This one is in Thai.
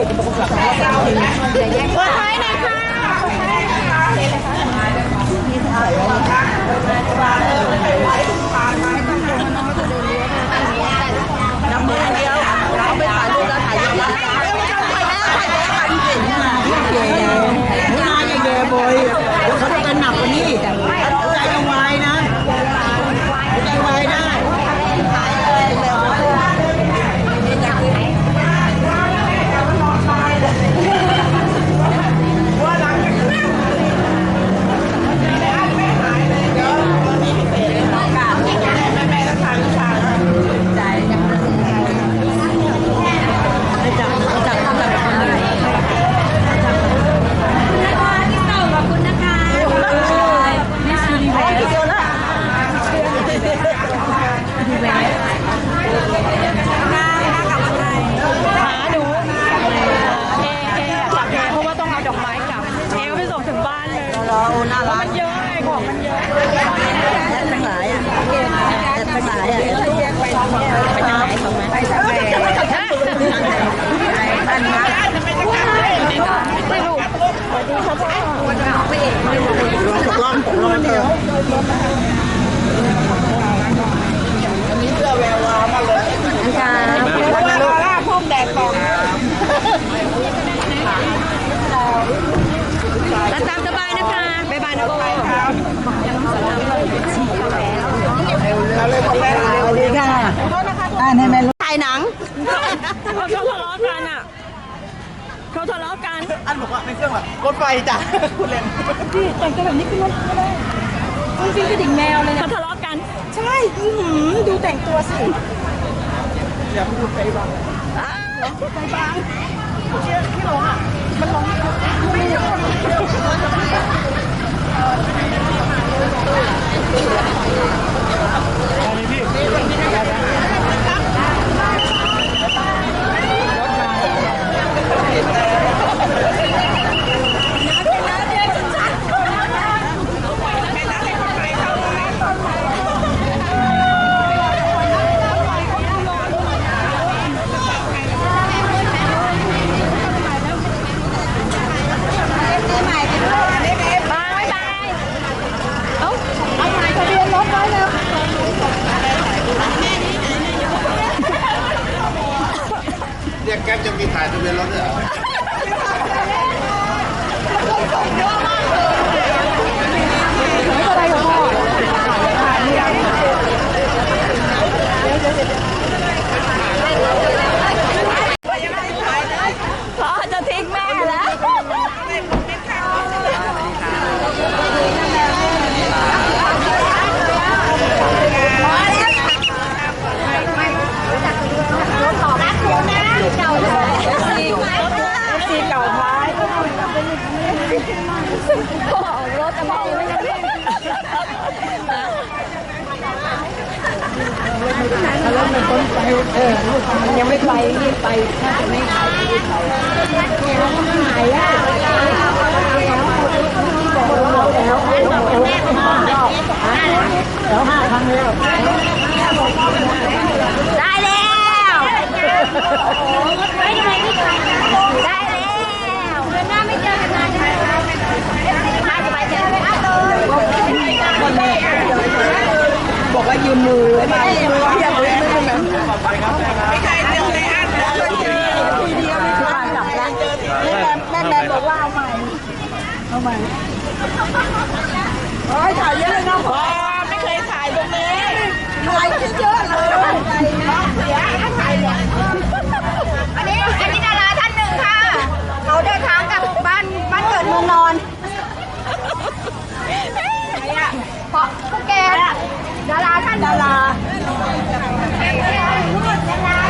ค่ะ เราหน้าร้านเยอะของมันเยอะแอดทั้งหลายอะแอดทั้งหลายอะแยกไปทางไหนของมันไปทางไหนบ้านมาไม่รู้สวัสดีครับพ่อไปเองตกล่องตกล่องเดียวอันนี้เสื้อแวววาวมาเลยค่ะเพราะว่าลาล่าพุ่มแดดบอก เขาทะเลาะกันอันบอกว่าในเครื่องแบบรถไฟจ้ะคุณเล่นพี่แต่งตัวแบบนี้ขึ้นรถก็ได้จริงๆกระดิ่งแมวเลยนะเขาทะเลาะกัน ใช่อื้อหือดูแต่งตัวสิอย่าพูดไปบ้างเ Yeah. จะมองไม่ยังไม่เออมันยังไม่ไปรีบไปถ้าจะไม่ไปรีบไปหายแล้วแล้ว ว่ายืมมือไม่ได้ไม่ได้ไม่ใครเจอเลยอันแล้วเจอทีเดียวไม่ถึงกจับแล้วแม่แม่บอกว่าเอาใหม่เอาใหม่โอ้ยถ่ายเยอะเลยนะพ่อไม่เคยถ่ายตรงนี้ถ่ายเยอะเลย